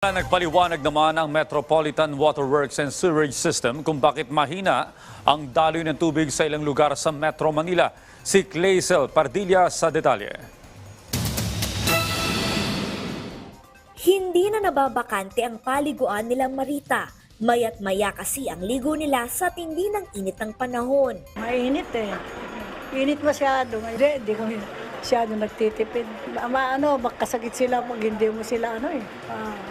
Nagpaliwanag naman ang Metropolitan Waterworks and Sewerage System kung bakit mahina ang daloy ng tubig sa ilang lugar sa Metro Manila. Si Clazel Pardilla sa detalye. Hindi na nababakante ang paliguan nilang Marita. Mayat maya kasi ang ligo nila sa tindi ng init ng panahon. Mainit eh. Init masyado. Hindi, hindi ko masyado nagtitipid. Ma, ano, makasakit sila pag hindi mo sila ano eh,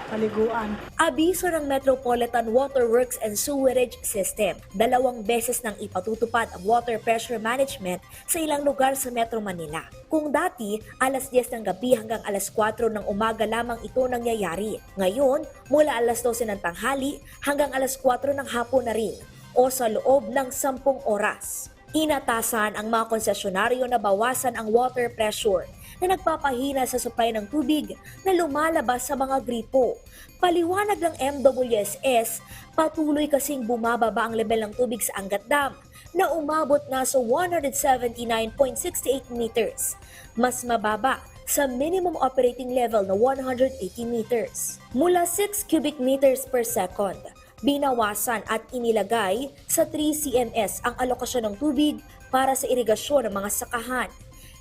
paliguan. Abiso ng Metropolitan Waterworks and Sewerage System. Dalawang beses nang ipatutupad ang water pressure management sa ilang lugar sa Metro Manila. Kung dati, alas 10 ng gabi hanggang alas 4 ng umaga lamang ito nangyayari. Ngayon, mula alas 12 ng tanghali hanggang alas 4 ng hapon na rin o sa loob ng 10 oras. Inatasan ang mga konsesyonaryo na bawasan ang water pressure na nagpapahina sa supply ng tubig na lumalabas sa mga gripo. Paliwanag ng MWSS, patuloy kasing bumababa ang level ng tubig sa Angat Dam na umabot na sa 179.68 meters. Mas mababa sa minimum operating level na 180 meters. Mula 6 cubic meters per second, binawasan at inilagay sa 3 CMS ang alokasyon ng tubig para sa irigasyon ng mga sakahan.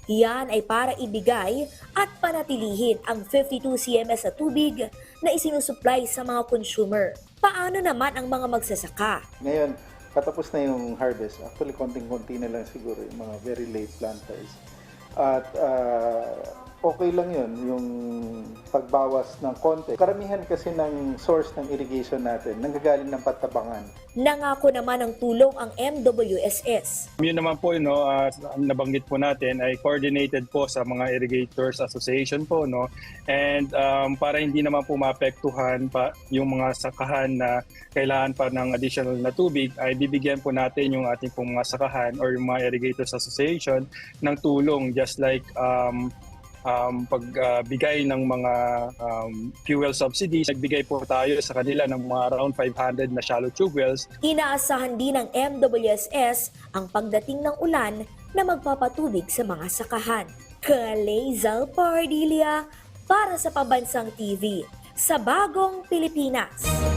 Yan ay para ibigay at panatilihin ang 52 CMS na tubig na isinusupply sa mga consumer. Paano naman ang mga magsasaka? Ngayon, patapos na yung harvest. Actually, konting-konti na lang siguro yung mga very late planters. At ah, okay lang yun, yung pagbawas ng konti. Karamihan kasi ng source ng irrigation natin, nanggagaling ng patabangan. Nangako naman ng tulong ang MWSS. Yun naman po, no, ang nabanggit po natin ay coordinated po sa mga Irrigators Association po. No? And um, para hindi naman po maapektuhan pa yung mga sakahan na kailangan pa ng additional na tubig, ay bibigyan po natin yung ating pong mga sakahan or yung mga Irrigators Association ng tulong just like um, um, pagbigay ng mga um, fuel subsidies. Nagbigay po tayo sa kanila ng mga around 500 na shallow tube wells Inaasahan din ng MWSS ang pagdating ng ulan na magpapatubig sa mga sakahan. Kalezal Pardilia para sa Pabansang TV sa Bagong Pilipinas.